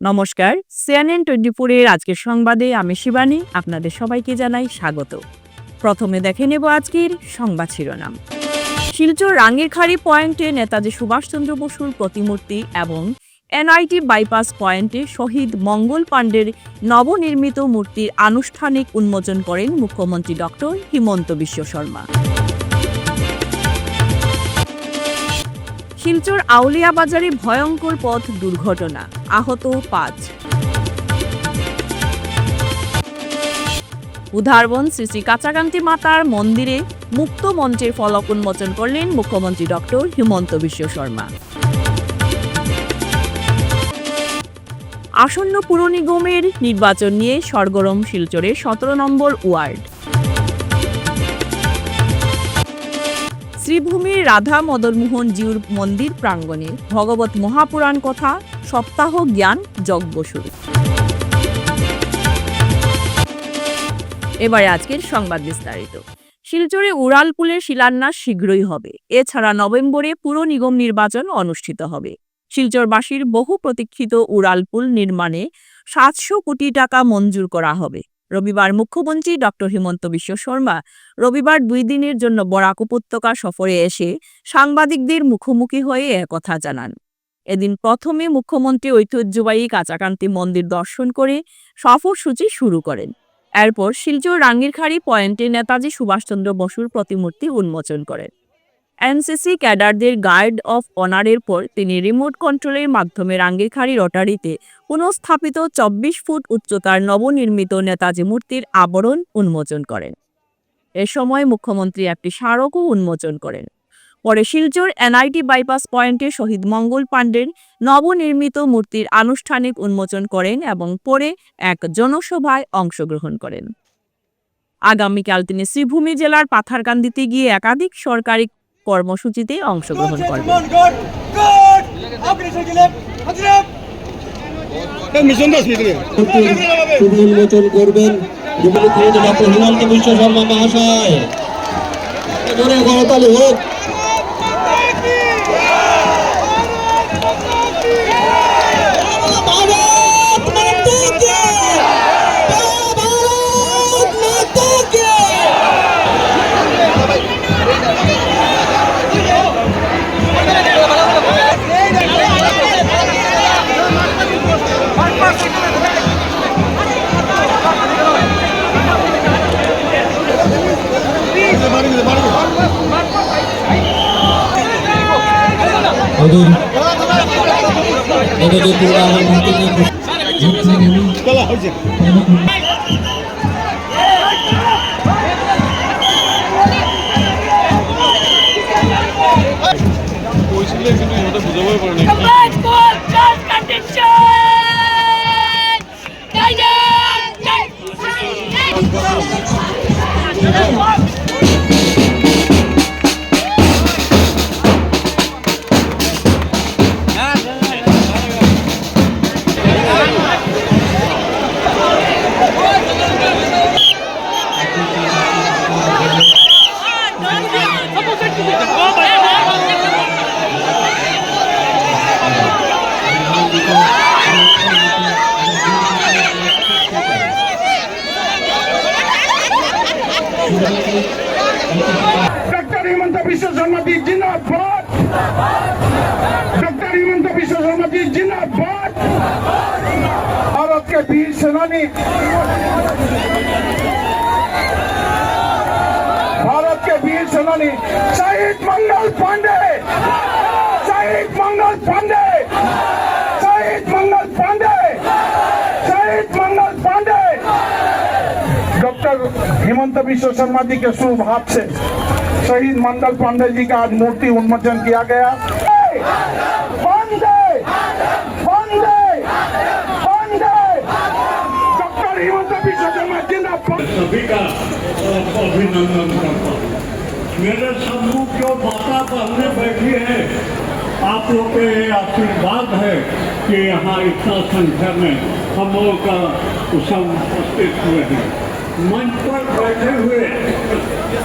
নমস্কার CNN twenty ফোরের আজকের সংবাদে আমি শিবানী, আপনাদের সবাইকে জানাই স্বাগত। প্রথমে দেখে নেব আজকের সংবাদ শিরোনাম। শিলচর রাঙ্গিরখাড়ি পয়েন্টে নেতাজি সুভাষচন্দ্র বসুর প্রতিমূর্তি এবং এনআইটি বাইপাস পয়েন্টে শহীদ মঙ্গল পাণ্ডের নবনির্মিত মূর্তির আনুষ্ঠানিক উন্মোচন করেন মুখ্যমন্ত্রী ডক্টর হিমন্ত বিশ্ব শর্মা। শিলচর আউলিয়া বাজারে ভয়ঙ্কর পথ দুর্ঘটনা। আহত পাঁচ। উদাহরণ শ্রী শ্রী কাচাকান্তি মাতার মন্দিরে মুক্ত মঞ্চের ফলক উন্মোচন করলেন মুখ্যমন্ত্রী ডক্টর হিমন্ত বিশ্ব শর্মা। আসন্ন পুর নিগমের নির্বাচন নিয়ে সরগরম শিলচরের সতেরো নম্বর ওয়ার্ড। শ্রীভূমির রাধা মদনমোহন জিউর মন্দির প্রাঙ্গণে ভগবত মহাপুরাণ কথা, সপ্তাহ জ্ঞান, যজ্ঞ শুরু। এবারে আজকের সংবাদ বিস্তারিত। শিলচরে উড়ালপুলের শিলান্যাস শীঘ্রই হবে। এছাড়া নভেম্বরে পুর নিগম নির্বাচন অনুষ্ঠিত হবে। শিলচরবাসীর বহু প্রতীক্ষিত উড়ালপুল নির্মাণে সাতশো কোটি টাকা মঞ্জুর করা হবে। রবিবার মুখ্যমন্ত্রী ডক্টর হিমন্ত বিশ্ব শর্মা রবিবার দুই দিনের জন্য বরাক উপত্যকা সফরে এসে সাংবাদিকদের মুখোমুখি হয়ে একথা জানান। এদিন প্রথমে মুখ্যমন্ত্রী ঐতিহ্যবাহী কাঁচাকান্তি মন্দির দর্শন করে সফরসূচি শুরু করেন। এরপর শিলচর রাঙ্গিরখাড়ি পয়েন্টে নেতাজি সুভাষচন্দ্র বসুর প্রতিমূর্তি উন্মোচন করেন। এনসিসি ক্যাডারদের গার্ড অফ অনারের পর তিনি রিমোট কন্ট্রোলের মাধ্যমে রাঙ্গিরখাড়ি রটারিতে পুনঃস্থাপিত চব্বিশ ফুট উচ্চতার নবনির্মিত নেতাজি মূর্তির আবরণ উন্মোচন করেন। এ সময় মুখ্যমন্ত্রী একটি স্মারকও উন্মোচন করেন। পরে শিলচর এনআইটি বাইপাস পয়েন্টে শহীদ মঙ্গল পাণ্ডের নবনির্মিত মূর্তির আনুষ্ঠানিক উন্মোচন করেন এবং পরে এক জনসভায় অংশগ্রহণ করেন। আগামীকাল তিনি শ্রীভূমি জেলার পাথারকান্দিতে গিয়ে একাধিক সরকারি কর্মসূচিতে অংশগ্রহণ উন্মোচন করবেন মুখ্যমন্ত্রী ডক্টর হিমন্ত বিশ্ব শর্মা মহাশয়। জোরে হোক। আমাদের আমাদের পূর্বাহন भारत के वीर सेनानी शहीद मंगल पांडे। शहीद मंगल पांडे। शहीद मंगल पांडे। शहीद मंगल पांडे। डॉक्टर हेमंत विश्व शर्मा जी के शुभ हाथ से शहीद मंगल पांडे जी का आज मूर्ति उन्मोचन किया गया। सभी का अभिनंदन करता हूँ मेरे सम्मुख जो माता बहने बैठी है आप लोग के ये आशीर्वाद है कि यहाँ इतना संख्या में हम लोग का उत्सव उपस्थित हुए हैं मंच पर बैठे हुए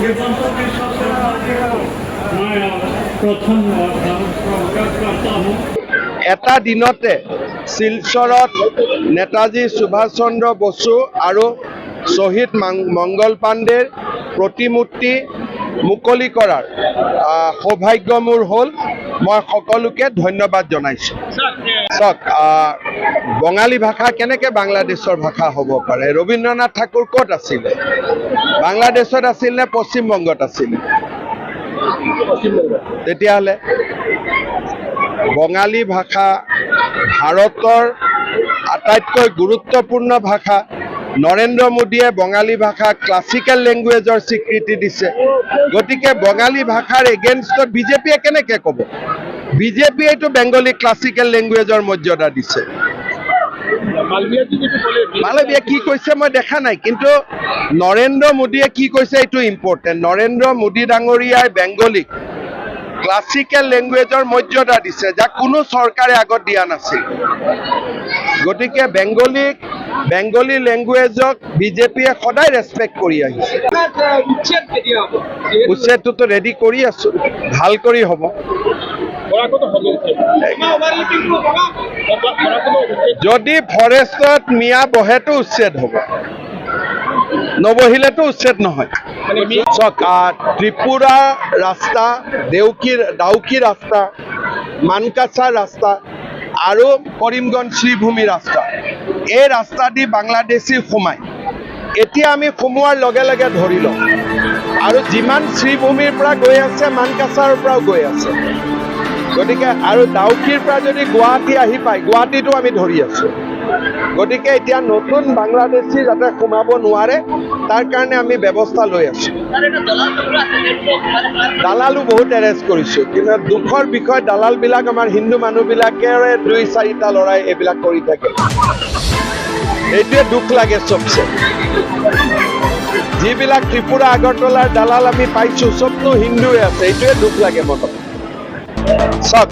ये मंत्र विश्व शर्मा जी को मैं प्रथम स्वागत करता हूँ এটা দিনতে শিলচৰত নেতাজী সুভাষ চন্দ্ৰ বসু আৰু শ্বহীদ মাং- মংগল পাণ্ডেৰ প্ৰতিমূৰ্তি মুকলি কৰাৰ সৌভাগ্য মোৰ হ'ল মই সকলোকে ধন্যবাদ জনাইছোঁ। চাওক বঙালী ভাষা কেনেকে বাংলাদেশৰ ভাষা হ'ব পাৰে? ৰবীন্দ্ৰনাথ ঠাকুৰ ক'ত আছিলে? বাংলাদেশত আছিল নে পশ্চিমবংগত আছিল? তেতিয়াহ'লে বঙালী ভাষা ভাৰতৰ আটাইতকৈ গুৰুত্বপূৰ্ণ ভাষা নৰেন্দ্ৰ মোদীয়ে বঙালী ভাষাক ক্লাছিকেল লেংগুৱেজৰ স্বীকৃতি দিছে। গতিকে বঙালী ভাষাৰ এগেইনষ্টত বিজেপিয়ে কেনেকে ক'ব? বিজেপিয়েতো বেংগলী ক্লাছিকেল লেংগুৱেজৰ মৰ্যাদা দিছে। মালৱীয়ে কি কৈছে মই দেখা নাই, কিন্তু নৰেন্দ্ৰ মোদীয়ে কি কৈছে এইটো ইম্পৰ্টেণ্ট নৰেন্দ্ৰ মোদী ডাঙৰীয়াই বেংগলীক ক্লাছিকেল লেংগুৱেজৰ মৰ্যাদা দিছে, যাক কোনো চৰকাৰে আগত দিয়া নাছিল। গতিকে বেংগলীক বেংগলী লেংগুৱেজক বিজেপিয়ে সদায় ৰেচপেক্ট কৰি আহিছে। উচ্ছেদটোতো ৰেডি কৰি আছো, ভালো কৰি হ'ব। যদি ফৰেষ্টত মিয়া বহেতো উচ্ছেদ হ'ব। নবহিলেতো উচ্ছেদ নহয়। চাওক আহ, ত্ৰিপুৰা ৰাস্তা দেউকী ডাউকী ৰাস্তা মানকাছা ৰাস্তা আৰু কৰিমগঞ্জ শ্ৰীভূমি ৰাস্তা এই ৰাস্তা দি বাংলাদেশী সোমায় এতিয়া আমি সোমোৱাৰ লগে লগে ধৰি লওঁ আৰু যিমান শ্ৰীভূমিৰ পৰা গৈ আছে মানকাছাৰ পৰাও গৈ আছে। গতিকে আৰু ডাউকীৰ পৰা যদি গুৱাহাটী আহি পায় গুৱাহাটীতো আমি ধৰি আছো। গতিকে এতিয়া নতুন বাংলাদেশী যাতে সোমাব নোৱাৰে, তাৰ কাৰণে আমি ব্যৱস্থা লৈ আছো। দালালো বহুত এৰেষ্ট কৰিছো, কিন্তু দুখৰ বিষয়, দালালবিলাক, আমাৰ হিন্দু মানুহবিলাকেৰে দুই, চাৰিটা ল'ৰাই এইবিলাক কৰি থাকে। এইটোৱে দুখ লাগে চবচে। যিবিলাক ত্ৰিপুৰা আগৰতলাৰ দালাল আমি পাইছো চবতো হিন্দুৱে আছে, এইটোৱে দুখ লাগে মনত। চাওক,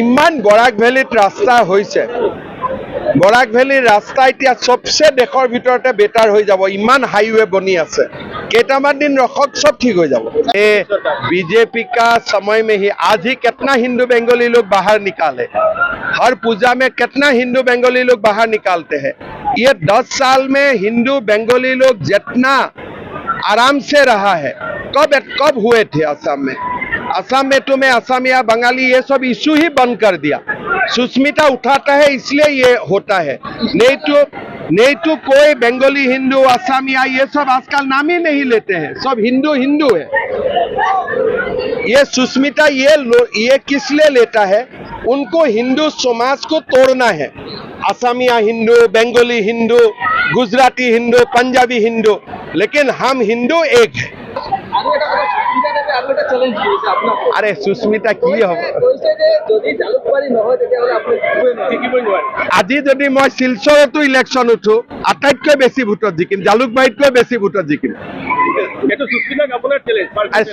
ইমান বৰাক ভেলীত ৰাস্তা হৈছে। বৰাক ভেলীৰ ৰাস্তা এতিয়া চবচে দেশৰ ভিতৰতে বেটাৰ হৈ যাব ইমান হাইৱে বনি আছে কেইটামান দিন ৰখক চব ঠিক হৈ যাব এ बीजेपी का समय में ही आज ही कितना हिंदू बंगाली लोग बाहर निकाले हर पूजा में कितना हिंदू बंगाली लोग बाहर निकालते हैं ये दस साल में हिंदू बंगाली लोग जितना आराम से रहा है कब कब हुए थे असम में असम में तुम्हें असमिया बंगाली, ये सब इश्यू ही बंद कर दिया। सुस्मिता उठाता है, इसलिए ये होता है। नहीं तो नहीं तो कोई बंगाली, हिंदू असमिया ये सब आजकल नाम ही नहीं लेते हैं। सब हिंदू हिंदू है। ये सुस्मिता ये ये किस लिए लेता है? उनको हिंदू समाज को तोड़ना है। असमिया हिंदू, बंगाली हिंदू, गुजराती हिंदू, पंजाबी हिंदू, लेकिन हम हिंदू एक है। আরে সুস্মিতা কি হ'ব? আজি যদি মই শিলচৰতো ইলেকশ্যন উঠো আটাইতকৈ বেছি ভোটত জিকিম জালুকবাৰীতকৈ বেছি ভোটত জিকিম।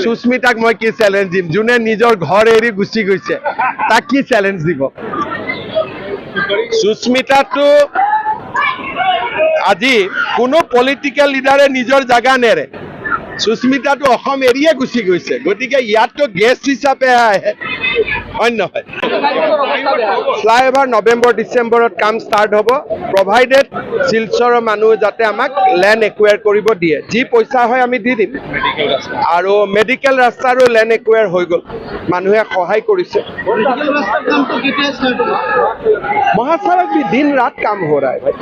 সুস্মিতাক মই কি চেলেঞ্জ দিম? যোনে নিজৰ ঘৰ এৰি গুচি গৈছে তাক কি চেলেঞ্জ দিব? সুস্মিতাটো আজি কোনো পলিটিকেল লিডাৰে নিজৰ জাগা নেৰে। সুস্মিতাটো অসম এৰিয়ে গুচি গৈছে গতিকে ইয়াততো গেষ্ট হিচাপে আহে হয় নহয় ফ্লাইঅভাৰ নৱেম্বৰ ডিচেম্বৰত কাম ষ্টাৰ্ট হ'ব প্ৰভাইডেড শিলচৰৰ মানুহ যাতে আমাক লেণ্ড একুৱেৰ কৰিব দিয়ে যি পইচা হয় আমি দি দিম আৰু মেডিকেল ৰাস্তাৰো লেণ্ড একুৱেৰ হৈ গ'ল মানুহে সহায় কৰিছে महासड़क भी दिन रात काम हो रहा है भाई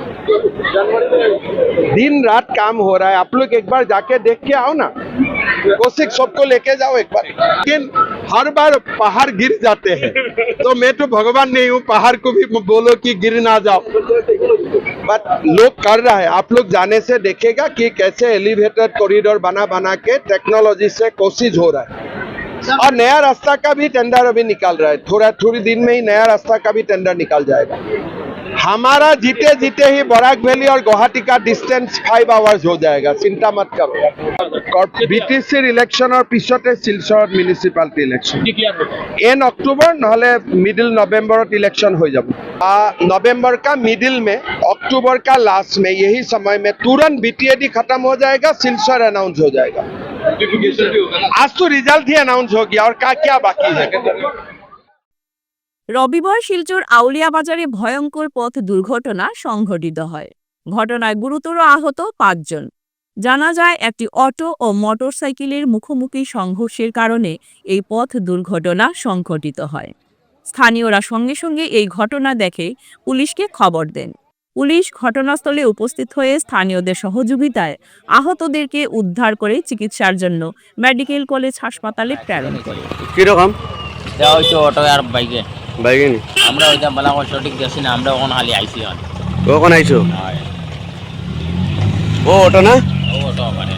दिन रात काम हो रहा है आप लोग एक बार जाके देख के आओ ना कोशिश सबको लेके जाओ एक बार लेकिन हर बार पहाड़ गिर जाते हैं तो मैं तो भगवान नहीं हूँ पहाड़ को भी बोलो कि गिर ना जाओ बट लोग कर रहा है आप लोग जाने से देखेगा कि कैसे एलिवेटेड कॉरिडोर बना बना के टेक्नोलॉजी से कोशिश हो रहा है और नया रास्ता का भी टेंडर अभी निकाल रहा है थोड़ा थोड़ी दिन में ही नया रास्ता का भी टेंडर निकल जाएगा हमारा जीते जीते ही बराक वैली और गुवाहाटी का डिस्टेंस फाइव आवर्स हो जाएगा चिंता मत करो বিটিচিৰ ইলেকশ্যনৰ পিছতে শিলচৰত মিউনিচিপালিটি ইলেকশ্যন एन अक्टूबर নহলে मिडिल नवंबरत इलेक्शन हो जाब आ, नवंबर का मिडिल में अक्टूबर का लास्ट में यही समय में तुरंत बीटीएडी खत्म हो जाएगा सिलसर अनाउंस हो जाएगा आज तो रिजल्ट ही अनाउंस हो गया और का क्या बाकी है রবিবার শিলচর আউলিয়া বাজারে ভয়ঙ্কর পথ দুর্ঘটনা সংঘটিত হয় ঘটনায় গুরুতর আহত পাঁচজন জানা যায় একটি অটো ও মোটরসাইকেলের মুখোমুখি সংঘর্ষের কারণে এই পথ দুর্ঘটনা সংঘটিত হয় স্থানীয়রা সঙ্গে সঙ্গে এই ঘটনা দেখে পুলিশকে খবর দেন পুলিশ ঘটনাস্থলে উপস্থিত হয়ে স্থানীয়দের সহযোগিতায় আহতদেরকে উদ্ধার করে চিকিৎসার জন্য মেডিকেল কলেজ হাসপাতালে প্রেরণ করে। কীরকম দেওয়া হয়েছে অটো আর বাইকে। বাইকে আমরা ওইটা বলা সঠিক দেখছি না আমরা ওখানে খালি আইসি কখন আইছো? ও অটো না? ও অটো মানে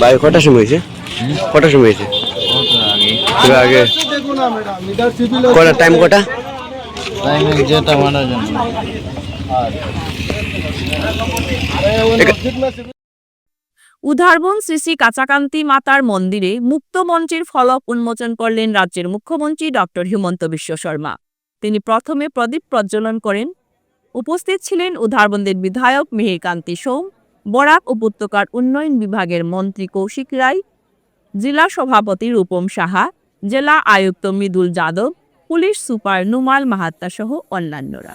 বাইক কটার সময় হয়েছে? কটার সময় হয়েছে? উধারবন শ্রী শ্রী কাঁচাকান্তি মাতার মন্দিরে মুক্ত মঞ্চের ফলক উন্মোচন করলেন রাজ্যের মুখ্যমন্ত্রী ডক্টর হিমন্ত বিশ্ব শর্মা। তিনি প্রথমে প্রদীপ প্রজ্বলন করেন। উপস্থিত ছিলেন উধারবন্দের বিধায়ক মিহিরকান্তি সোম বরাক উপত্যকার উন্নয়ন বিভাগের মন্ত্রী কৌশিক রায়, জেলা সভাপতি রূপম সাহা, জেলা আয়ুক্ত মৃদুল যাদব, পুলিশ সুপার নুমাল মাহাত্তা সহ অন্যান্যরা।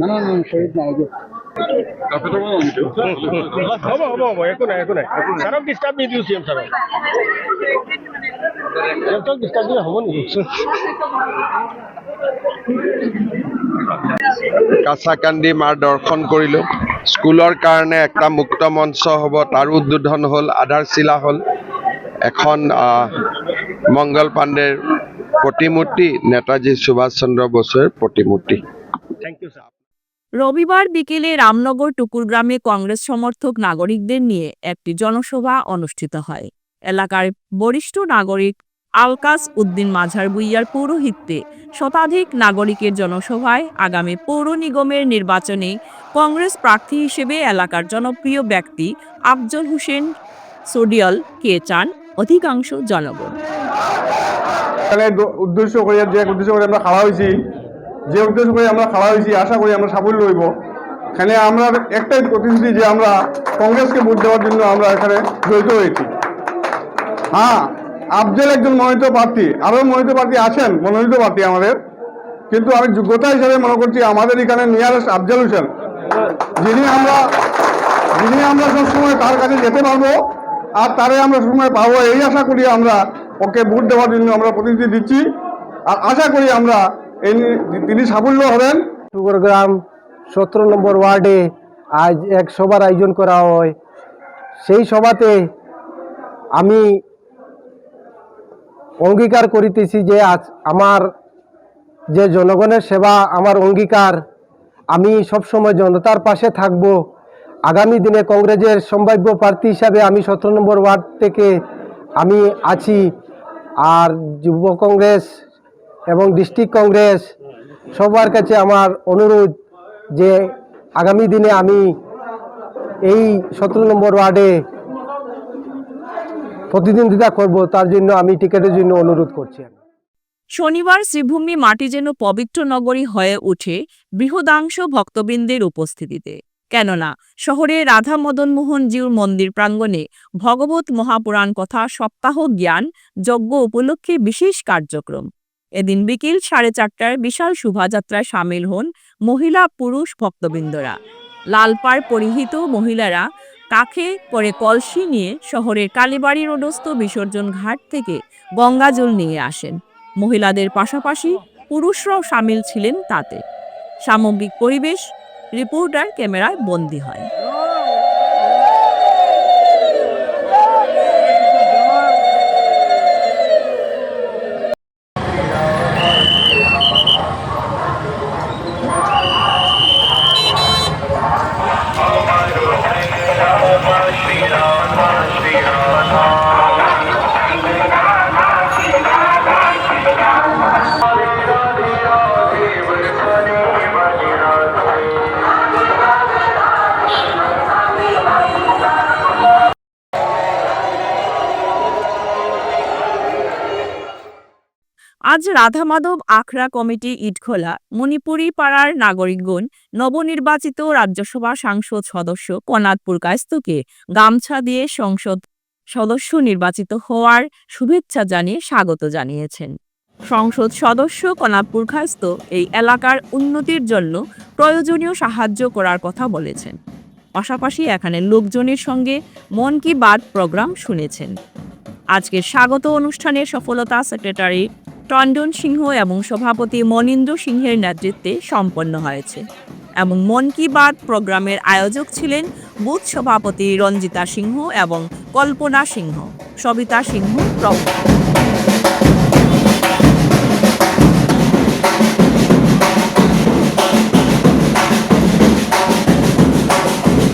মানুহ হ'ব হ'ব হ'ব একো নাই একো নাই। ছাৰক ডিষ্টাৰ্ব নিদিওঁ চি এম ছাৰক সিহঁতক ডিষ্টাৰ্ব দিলে হ'ব নেকি কাছাকান্দি মাৰ দৰ্শন কৰিলোঁ। স্কুলৰ কাৰণে এটা মুক্ত মঞ্চ হ'ব তাৰো উদ্বোধন হ'ল আধাৰশিলা হ'ল। এখন মংগল পাণ্ডেৰ প্ৰতিমূৰ্তি নেতাজী সুভাষ চন্দ্ৰ বসুৰ প্ৰতিমূৰ্তি। ইউ রবিবার বিকেলে রামনগর টুকুরগ্রামে কংগ্রেস সমর্থক নাগরিকদের নিয়ে একটি জনসভা অনুষ্ঠিত হয়। এলাকার বরিষ্ঠ নাগরিক আলকাস উদ্দিন মাঝার বুইয়ার পৌরোহিত্যে শতাধিক নাগরিকের জনসভায় আগামী পৌর নিগমের নির্বাচনে কংগ্রেস প্রার্থী হিসেবে এলাকার জনপ্রিয় ব্যক্তি আফজল হোসেন সোডিয়াল কে চান অধিকাংশ জনগণ। উদ্দেশ্য করে যে উদ্দেশ্য করে আমরা খাওয়া হয়েছি। যে উদ্দেশ্য করে আমরা খাওয়া হয়েছি, আশা করি আমরা সাফল্য হইব। এখানে আমরা একটাই প্রতিশ্রুতি যে আমরা কংগ্রেসকে ভোট দেওয়ার জন্য আমরা এখানে জড়িত হয়েছি। হ্যাঁ আফজল একজন মনোনীত প্রার্থী, আরও মনোনীত প্রার্থী আছেন, মনোনীত প্রার্থী আমাদের। কিন্তু আমি যোগ্যতা হিসাবে মনে করছি আমাদের এখানে নিয়ারেস্ট আফজল হোসেন। যিনি আমরা যিনি আমরা সবসময় তার কাছে যেতে পারব আর তারে আমরা সবসময় পাবো, এই আশা করি আমরা ওকে ভোট দেওয়ার জন্য আমরা প্রতিনিধি দিচ্ছি। আর আশা করি আমরা তিনি সাফল্য হবেন। টুকরগ্রাম সতেরো নম্বর ওয়ার্ডে আজ এক সভার আয়োজন করা হয়। সেই সভাতে আমি অঙ্গীকার করিতেছি যে আজ আমার যে জনগণের সেবা, আমার অঙ্গীকার, আমি সবসময় জনতার পাশে থাকব। আগামী দিনে কংগ্রেসের সম্ভাব্য প্রার্থী হিসাবে আমি সতেরো নম্বর ওয়ার্ড থেকে আমি আছি। আর যুব কংগ্রেস এবং ডিস্ট্রিক্ট কংগ্রেস, সবার কাছে আমার অনুরোধ যে আগামী দিনে আমি এই সতেরো নম্বর ওয়ার্ডে প্রতিদ্বন্দ্বিতা করব, তার জন্য আমি টিকিটের জন্য অনুরোধ করছি শনিবার শ্রীভূমি মাটি যেন পবিত্র নগরী হয়ে ওঠে বৃহদাংশ ভক্তবৃন্দের উপস্থিতিতে। কেননা, শহরে রাধা মদন মোহন জিউর মন্দির প্রাঙ্গণে ভগবত মহাপুরাণ কথা সপ্তাহ জ্ঞান, যজ্ঞ উপলক্ষে বিশেষ কার্যক্রম। এদিন বিকেল সাড়ে চারটার বিশাল শোভাযাত্রায় সামিল হন মহিলা পুরুষ ভক্তবৃন্দরা। লালপাড় পরিহিত মহিলারা কাখে পরে কলসি নিয়ে শহরের কালীবাড়ি রোডস্থ বিসর্জন ঘাট থেকে গঙ্গাজল নিয়ে আসেন। মহিলাদের পাশাপাশি পুরুষরাও সামিল ছিলেন তাতে। সামগ্রিক পরিবেশ, রিপোর্টার ক্যামেরায় বন্দী হয়। আজ রাধা মাধব আখড়া কমিটি ইটখোলা, মণিপুরি পাড়ার নাগরিকগণ, নবনির্বাচিত রাজ্যসভা সাংসদ সদস্য কনাদপুর কায়স্তকে গামছা দিয়ে সংসদ সদস্য নির্বাচিত হওয়ার শুভেচ্ছা জানিয়ে স্বাগত জানিয়েছেন। সংসদ সদস্য কনাদপুর খাস্ত এই এলাকার উন্নতির জন্য প্রয়োজনীয় সাহায্য করার কথা বলেছেন। পাশাপাশি এখানে লোকজনের সঙ্গে মন কি বাত প্রোগ্রাম শুনেছেন। আজকের স্বাগত অনুষ্ঠানের সফলতা সেক্রেটারি টন্ডন সিংহ এবং সভাপতি মনীন্দ্র সিংহের নেতৃত্বে সম্পন্ন হয়েছে। এবং মন কি বাত প্রোগ্রামের আয়োজক ছিলেন বুথ সভাপতি রঞ্জিতা সিংহ এবং কল্পনা সিংহ। সবিতা সিংহ প্রমুখ।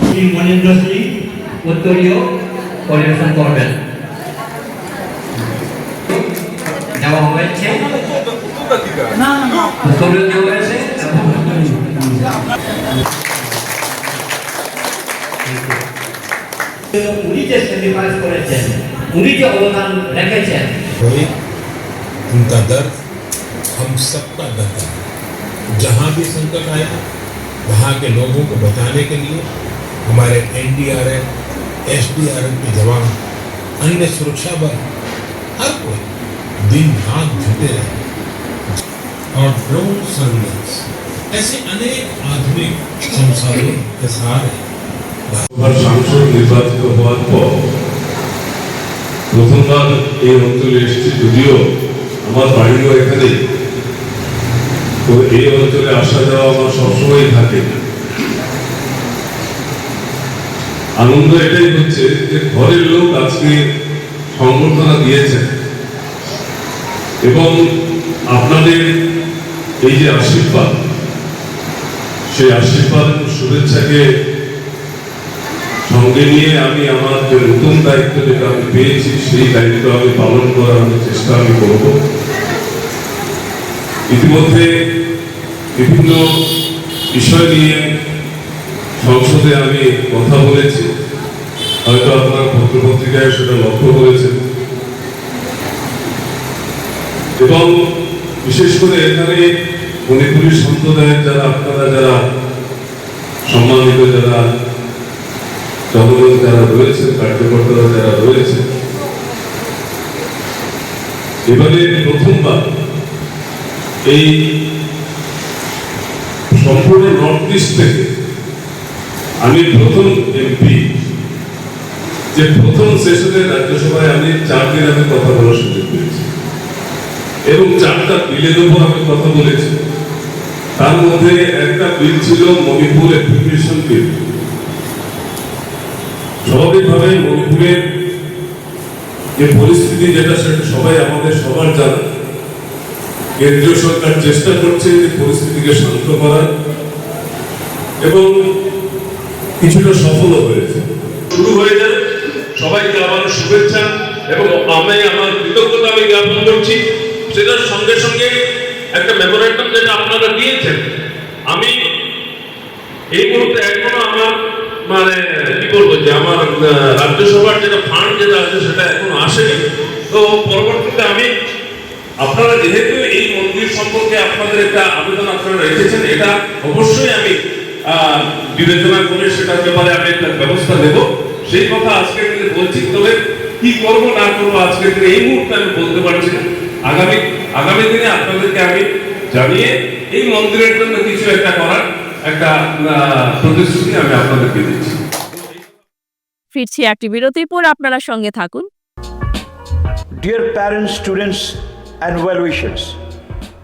সিং উত্তরীয় পরিবেশন করবেন দেওয়া হয়েছে উত্তরীয় দেওয়া হয়েছে উনি যে স্যাক্রিফাইস করেছেন উনি যে অবদান রেখেছেন रोहित उनका दर्द हम सबका दर्द है जहाँ भी संकट आया वहाँ के लोगों को बचाने के लिए हमारे एनडीआरएफ एसडीआरएफ के जवान अन्य सुरक्षा बल हर कोई दिन रात जुटे रहे और ड्रोन सर्विलेंस ऐसे अनेक आधुनिक संसाधनों के सहारे এবার সাংসদ নির্বাচিত হওয়ার পর প্রথমবার এই অঞ্চলে এসেছি যদিও আমার বাড়িও এখানেই তো এই অঞ্চলে আসা যাওয়া আমার সবসময় থাকে আনন্দ এটাই হচ্ছে যে ঘরের লোক আজকে সংবর্ধনা দিয়েছেন এবং আপনাদের এই যে আশীর্বাদ, সেই আশীর্বাদ এবং শুভেচ্ছাকে সঙ্গে নিয়ে আমি আমার যে নতুন দায়িত্ব যেটা আমি পেয়েছি, সেই দায়িত্ব আমি পালন করার আমি চেষ্টা আমি করব। ইতিমধ্যে বিভিন্ন বিষয় নিয়ে সংসদে আমি কথা বলেছি। হয়তো আপনার পত্রপত্রিকায় সেটা লক্ষ্য করেছেন এবং বিশেষ করে এখানে মণিপুরী সম্প্রদায়ের যারা আপনারা, যারা সম্মানিত, যারা জনগণ যারা রয়েছে, কার্যকর্তারা যারা রয়েছে, এবারে প্রথমবার এই সম্পূর্ণ নর্থ ইস্ট থেকে আমি প্রথম এমপি যে প্রথম সেশনে রাজ্যসভায় আমি চার দিন আমি কথা বলার সুযোগ পেয়েছি। এবং চারটা বিলের উপর আমি কথা বলেছি। তার মধ্যে একটা বিল ছিল মণিপুর অ্যাপ্লিকেশন বিল স্বাভাবিকভাবে মণিপুরের যে পরিস্থিতি যেটা, সেটা সবাই আমাদের সবার জানা। কেন্দ্রীয় সরকার চেষ্টা করছে যে পরিস্থিতিকে শান্ত করার এবং কিছুটা সফল হয়েছে। শুরু হয়ে যায় সবাইকে আমার শুভেচ্ছা এবং আমি আমার কৃতজ্ঞতা আমি জ্ঞাপন করছি। সেটার সঙ্গে সঙ্গে একটা মেমোরেন্ডাম যেটা আপনারা দিয়েছেন, আমি এই মুহূর্তে এখনও আমার মানে কি বলব যে আমার রাজ্যসভার যেটা ফান্ড যেটা আছে সেটা এখনও আসেনি। তো পরবর্তীতে আমি, আপনারা যেহেতু এই মন্দির সম্পর্কে আপনাদের একটা আবেদন আপনারা রেখেছেন, এটা অবশ্যই আমি বিবেচনা করে সেটার ব্যাপারে আমি একটা ব্যবস্থা নেব। সেই কথা আজকে বলছি, তবে কি করব না করব আজকে এই মুহূর্তে আমি বলতে পারছি না। আগামী আগামী দিনে আপনাদেরকে আমি জানিয়ে এই মন্দিরের জন্য কিছু একটা করার একটা প্রতিশ্রুতি আমি আপনাদেরকে দিচ্ছি ফিরছি একটি বিরতির পর আপনারা সঙ্গে থাকুন Dear parents, students, and well wishers,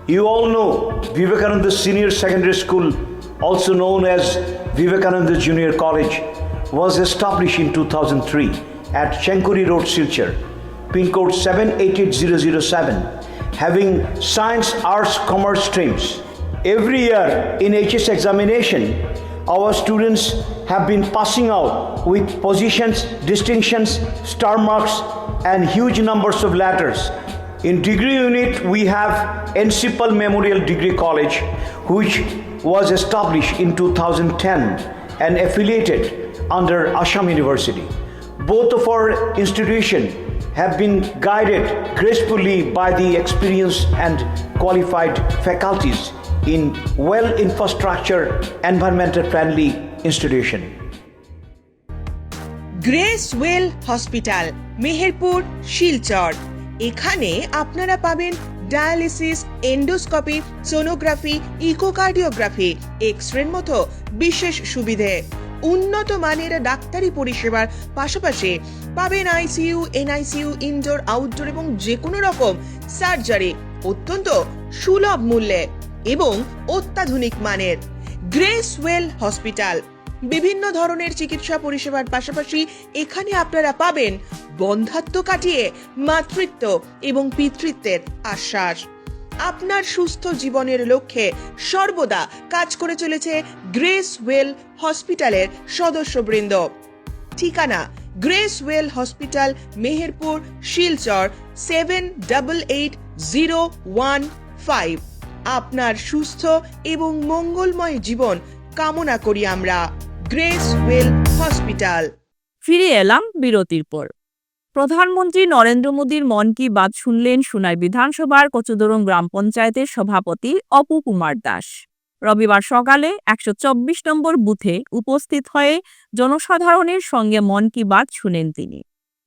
you all know Vivekananda Senior Secondary School, also known as Vivekananda Junior College, was established in 2003 at Chenkuri Road, Silchar, pin code 788007, having science, arts, commerce streams. Every year in HS examination, our students have been passing out with positions, distinctions, star marks, and huge numbers of letters. In degree unit, we have Encipal Memorial Degree College, which was established in 2010 and affiliated under Assam University. Both of our institutions have been guided gracefully by the experienced and qualified faculties in well infrastructure, environmental friendly institution. Grace well hospital Meherpur Silchar এখানে আপনারা পাবেন dialysis endoscopy sonography echocardiography x রের মতো বিশেষ সুবিধে উন্নত মানের ডাক্তারি পরিষেবার পাশাপাশি পাবেন আইসিইউ, এনআইসিইউ, ইনডোর, আউটডোর এবং যে কোনো রকম সার্জারি অত্যন্ত সুলভ মূল্যে এবং অত্যাধুনিক মানের। Grace well hospital. বিভিন্ন ধরনের চিকিৎসা পরিষেবার পাশাপাশি এখানে আপনারা পাবেন বন্ধাত্ব কাটিয়ে মাতৃত্ব এবং পিতৃত্বের আশ্বাস। আপনার সুস্থ জীবনের লক্ষ্যে সর্বদা কাজ করে চলেছে গ্রেস ওয়েল হসপিটালের সদস্যবৃন্দ। ঠিকানা, grace well hospital, Meherpur, Silchar seven double eight zero one five আপনার সুস্থ এবং মঙ্গলময় জীবন কামনা করি আমরা। Grace well hospital. ফিরে এলাম বিরতির পর। প্রধানমন্ত্রী নরেন্দ্র মোদীর মন কি বাত শুনলেন সুনাই বিধানসভার কচুদরং গ্রাম পঞ্চায়েতের সভাপতি অপু কুমার দাস। রবিবার সকালে একশো চব্বিশ নম্বর বুথে উপস্থিত হয়ে জনসাধারণের সঙ্গে মন কি বাত শুনেন তিনি।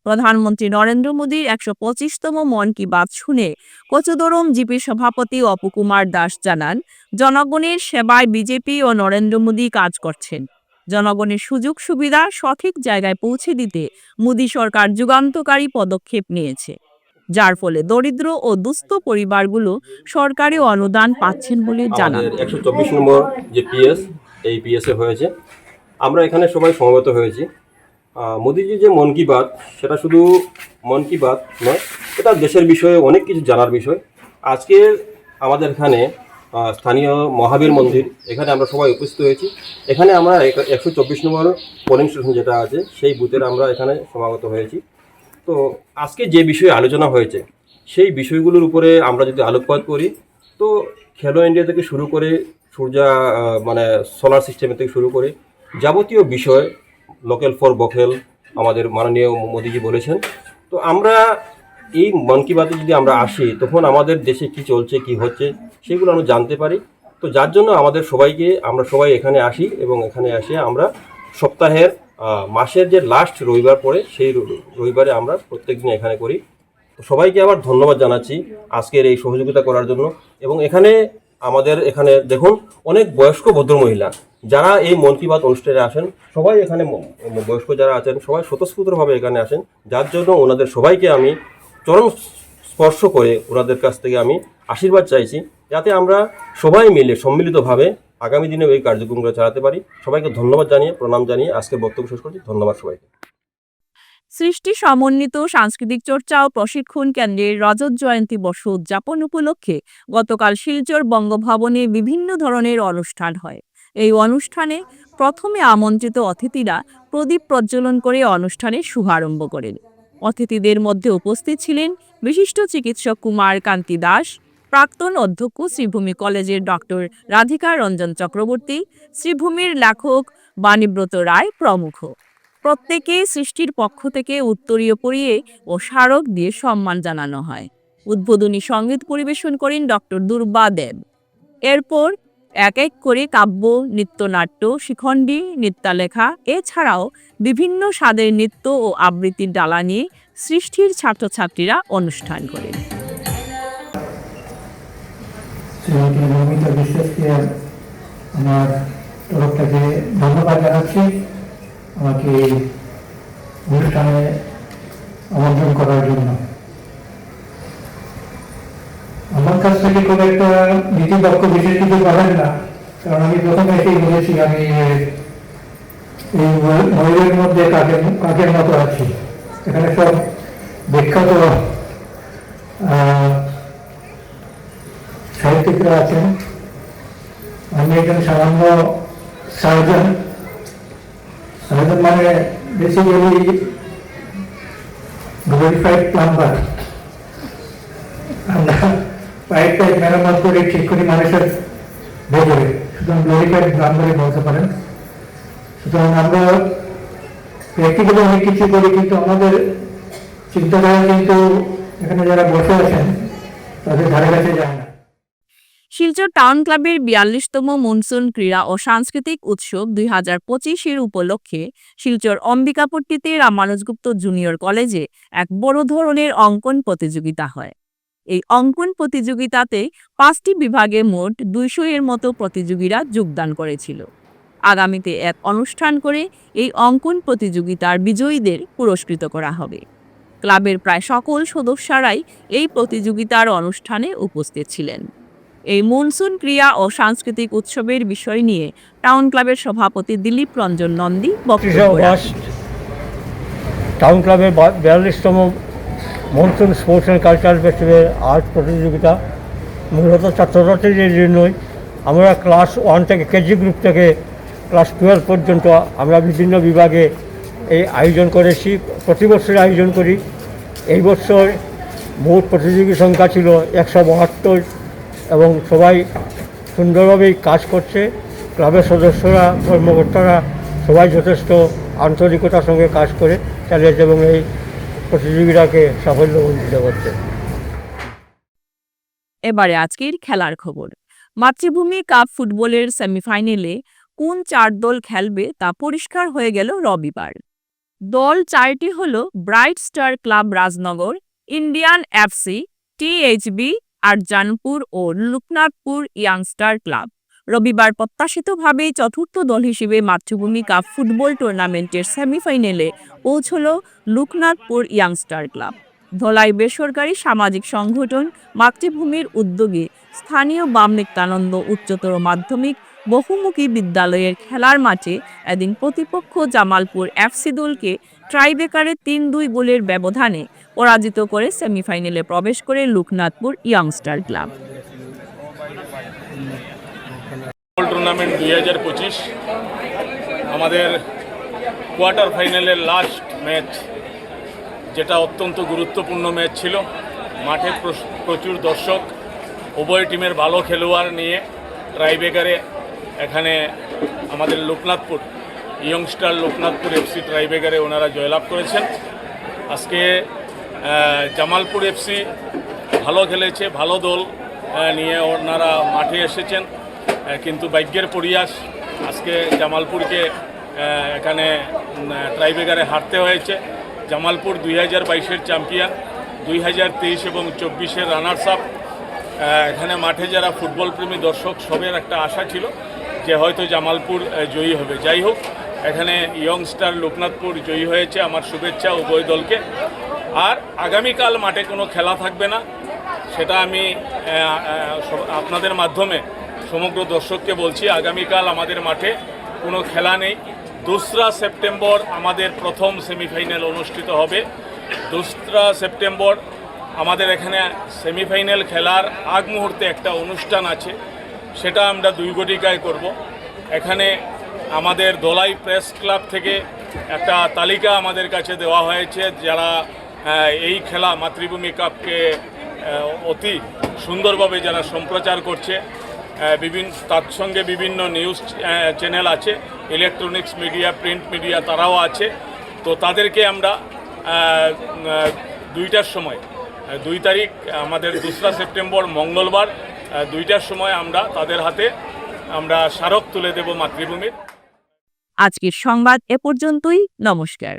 প্রধানমন্ত্রী নরেন্দ্র মোদীর একশো পঁচিশতম মন কি বাত শুনে কচুদরম জিপি সভাপতি অপু কুমার দাস জানান, জনগণের সেবায় বিজেপি ও নরেন্দ্র মোদী কাজ করছেন। জনগণের সুযোগ সুবিধা সঠিক জায়গায় পৌঁছে দিতে মোদী সরকার যুগান্তকারী পদক্ষেপ নিয়েছে। যার ফলে দরিদ্র ও দুস্থ পরিবারগুলো সরকারি অনুদান পাচ্ছেন বলে জানান। একশো চব্বিশ নম্বর যে পিএস, এই পিএসএ হয়েছে। আমরা এখানে সবাই সমবেত হয়েছি। মোদিজি যে মন কি বাত, সেটা শুধু মন কি বাত নয়, এটা দেশের বিষয়ে অনেক কিছু জানার বিষয়। আজকে আমাদের এখানে স্থানীয় মহাবীর মন্দির, এখানে আমরা সবাই উপস্থিত হয়েছি। এখানে আমরা একশো চব্বিশ নম্বর পোলিং স্টেশন যেটা আছে, সেই বুথের আমরা এখানে সমাগত হয়েছি। তো আজকে যে বিষয়ে আলোচনা হয়েছে, সেই বিষয়গুলোর উপরে আমরা যদি আলোকপাত করি, তো খেলো ইন্ডিয়া থেকে শুরু করে সূর্যা মানে সোলার সিস্টেম থেকে শুরু করে যাবতীয় বিষয় লোকাল ফর বকেল আমাদের মাননীয় মোদিজি বলেছেন। তো আমরা এই মন কি বাতে যদি আমরা আসি, তখন আমাদের দেশে কি চলছে, কি হচ্ছে, সেগুলো আমরা জানতে পারি। তো যার জন্য আমাদের সবাইকে, আমরা সবাই এখানে আসি এবং এখানে এসে আমরা সপ্তাহের মাসের যে লাস্ট রবিবার পড়ে, সেই রবিবারে আমরা প্রত্যেকদিন এখানে করি। সবাইকে আবার ধন্যবাদ জানাচ্ছি আজকের এই সহযোগিতা করার জন্য। এবং এখানে আমাদের এখানে দেখুন, অনেক বয়স্ক ভদ্রমহিলা, যারা এই মন কি বাত অনুষ্ঠানে আসেন, সবাই এখানে বয়স্ক যারা আছেন, সবাই স্বতঃস্ফূর্তভাবে এখানে আসেন। যার জন্য ওনাদের সবাইকে আমি চরম স্পর্শ করে ওনাদের কাছ থেকে আমি আশীর্বাদ চাইছি যাতে আমরা সবাই মিলে সম্মিলিতভাবে আগামী দিনে এই কার্যক্রমগুলো চালাতে পারি। সবাইকে ধন্যবাদ জানিয়ে, প্রণাম জানিয়ে আজকের বক্তব্য শেষ করছি। ধন্যবাদ সবাইকে। সৃষ্টি সমন্বিত সাংস্কৃতিক চর্চা ও প্রশিক্ষণ কেন্দ্রের রজত জয়ন্তী বর্ষ উদযাপন উপলক্ষে গতকাল শিলচর বঙ্গভবনে বিভিন্ন ধরনের অনুষ্ঠান হয়। এই অনুষ্ঠানে প্রথমে আমন্ত্রিত অতিথিরা প্রদীপ প্রজ্বলন করে অনুষ্ঠানের শুভারম্ভ করেন। অতিথিদের মধ্যে উপস্থিত ছিলেন বিশিষ্ট চিকিৎসক কুমার কান্তি দাস, প্রাক্তন অধ্যক্ষ শ্রীভূমি কলেজের ডক্টর রাধিকা রঞ্জন চক্রবর্তী, শ্রীভূমির লেখক বাণীব্রত রায় প্রমুখ। প্রত্যেকে সৃষ্টির পক্ষ থেকে উত্তরীয় পরিয়ে ও স্মারক দিয়ে সম্মান জানানো হয়। উদ্বোধনী সংগীত পরিবেশন করেন ডক্টর দুর্বা দেব। এরপর এক এক করে কাব্য, নৃত্যনাট্য, শিখণ্ডী, নৃত্যালেখা, এছাড়াও বিভিন্ন স্বাদের নৃত্য ও আবৃত্তির ডালা নিয়ে সৃষ্টির ছাত্রছাত্রীরা অনুষ্ঠান করেন। আমাকে অনুষ্ঠানে আমন্ত্রণ করার জন্য। আমার কাছ থেকে খুব একটা নীতি বাক্য বিশেষ কিছু পাবেন না। কারণ আমি প্রথমে এসেই বলেছি, আমি এই ময়ূরের মধ্যে কাকের কাকের মতো আছি। এখানে সব বিখ্যাত সাহিত্যিকরা আছেন। আমি একজন সামান্য সার্জন। সার্জন মানে বেসিক্যালি গ্লোরিফাইড প্লাম্বার মেরামত করে ঠিক করে মানুষের ভেতরে সুতরাং প্লাম্বারে বলতে পারেন। সুতরাং আমরা অনেক কিছু করি, কিন্তু আমাদের চিন্তাধারা কিন্তু এখানে যারা বসে আছেন, তাদের ধারে কাছে যায় না। শিলচর টাউন ক্লাবের বিয়াল্লিশতম মনসুন ক্রীড়া ও সাংস্কৃতিক উৎসব দুই হাজার পঁচিশের উপলক্ষে শিলচর অম্বিকাপট্টিতে রামানুজগুপ্ত জুনিয়র কলেজে এক বড় ধরনের অঙ্কন প্রতিযোগিতা হয়। এই অঙ্কন প্রতিযোগিতাতে পাঁচটি বিভাগে মোট দুইশো এর মতো প্রতিযোগীরা যোগদান করেছিল। আগামীতে এক অনুষ্ঠান করে এই অঙ্কন প্রতিযোগিতার বিজয়ীদের পুরস্কৃত করা হবে। ক্লাবের প্রায় সকল সদস্যরাই এই প্রতিযোগিতার অনুষ্ঠানে উপস্থিত ছিলেন। এই মনসুন ক্রিয়া ও সাংস্কৃতিক উৎসবের বিষয় নিয়ে টাউন ক্লাবের সভাপতি দিলীপ রঞ্জন নন্দী বক্তব্য টাউন ক্লাবের বিয়াল্লিশতম monsoon sports and cultural festival, art প্রতিযোগিতা, মূলত ছাত্রছাত্রীদের জন্যই। আমরা ক্লাস ওয়ান থেকে কেজি গ্রুপ থেকে ক্লাস টুয়েলভ পর্যন্ত আমরা বিভিন্ন বিভাগে এই আয়োজন করেছি প্রতি বছর আয়োজন করি। এই বছর মোট প্রতিযোগী সংখ্যা ছিল একশো বাহাত্তর এবং সবাই সুন্দরভাবেই কাজ করছে। ক্লাবের সদস্যরা, কর্মকর্তারা সবাই যথেষ্ট আন্তরিকতার সঙ্গে কাজ করে চালিয়েছে এবং এই প্রতিযোগিতাকে সাফল্য বঞ্চিত করছে। এবারে আজকের খেলার খবর। মাতৃভূমি কাপ ফুটবলের সেমিফাইনালে কোন চার দল খেলবে তা পরিষ্কার হয়ে গেল রবিবার। দল চারটি হল bright star club Rajnagar, Indian FC THB আর জানপুর ও লুকনাথপুর ইয়াংস্টার ক্লাব। রবিবার প্রত্যাশিতভাবেই চতুর্থ দল হিসেবে মাতৃভূমি কাপ ফুটবল টুর্নামেন্টের সেমিফাইনালে পৌঁছল লুকনাথপুর ইয়াংস্টার ক্লাব। ধলাই বেসরকারি সামাজিক সংগঠন মাতৃভূমির উদ্যোগে স্থানীয় বাম নিত্যানন্দ উচ্চতর মাধ্যমিক বহুমুখী বিদ্যালয়ের খেলার মাঠে এদিন প্রতিপক্ষ জামালপুর এফসি দলকে ট্রাইবেকারে তিন দুই গোলের ব্যবধানে পরাজিত করে সেমিফাইনালে প্রবেশ করে Luknathpur youngster club. Football tournament দুই হাজার পঁচিশ, আমাদের কোয়ার্টার ফাইনালের লাস্ট ম্যাচ, যেটা অত্যন্ত গুরুত্বপূর্ণ ম্যাচ ছিল। মাঠে প্রচুর দর্শক, উভয় টিমের ভালো খেলোয়াড় নিয়ে ট্রাইবেকারে এখানে আমাদের লোকনাথপুর ইয়ংস্টার লোকনাথপুর এফসি ট্রাইবেকারে ওনারা জয়লাভ করেছেন। আজকে জামালপুর এফসি ভালো খেলেছে, ভালো দল নিয়ে ওনারা মাঠে এসেছেন। কিন্তু ভাগ্যের পরিয়াস আজকে জামালপুরকে এখানে ট্রাইবেগারে হারতে হয়েছে। জামালপুর দুই হাজার বাইশের চ্যাম্পিয়ন দুই হাজার তেইশ এবং চব্বিশের রানার্স আপ এখানে মাঠে যারা ফুটবল প্রেমী দর্শক, সবের একটা আশা ছিল যে হয়তো জামালপুর জয়ী হবে। যাই হোক, এখানে ইয়ংস্টার লোকনাথপুর জয়ী হয়েছে, আমার শুভেচ্ছা উভয় দলকে। আর আগামীকাল মাঠে কোনো খেলা থাকবে না, সেটা আমি আপনাদের মাধ্যমে সমগ্র দর্শককে বলছি, আগামীকাল আমাদের মাঠে কোনো খেলা নেই। দোসরা সেপ্টেম্বর আমাদের প্রথম সেমিফাইনাল অনুষ্ঠিত হবে। দোসরা সেপ্টেম্বর আমাদের এখানে সেমিফাইনাল খেলার আগ মুহূর্তে একটা অনুষ্ঠান আছে, সেটা আমরা দুই গটিকায় করব। এখানে আমাদের দলাই প্রেস ক্লাব থেকে একটা তালিকা আমাদের কাছে দেওয়া হয়েছে, যারা এই খেলা মাতৃভূমি কাপকে অতি সুন্দরভাবে যারা সম্প্রচার করছে। বিভিন্ন, তার সঙ্গে বিভিন্ন নিউজ চ্যানেল আছে ইলেকট্রনিক্স মিডিয়া প্রিন্ট মিডিয়া তারাও আছে। তো তাদেরকে আমরা দুইটার সময় দুই তারিখ, আমাদের দোসরা সেপ্টেম্বর মঙ্গলবার দুইটার সময় আমরা তাদের হাতে আমরা স্মারক তুলে দেব মাতৃভূমির। আজকের সংবাদ এ পর্যন্তই, নমস্কার।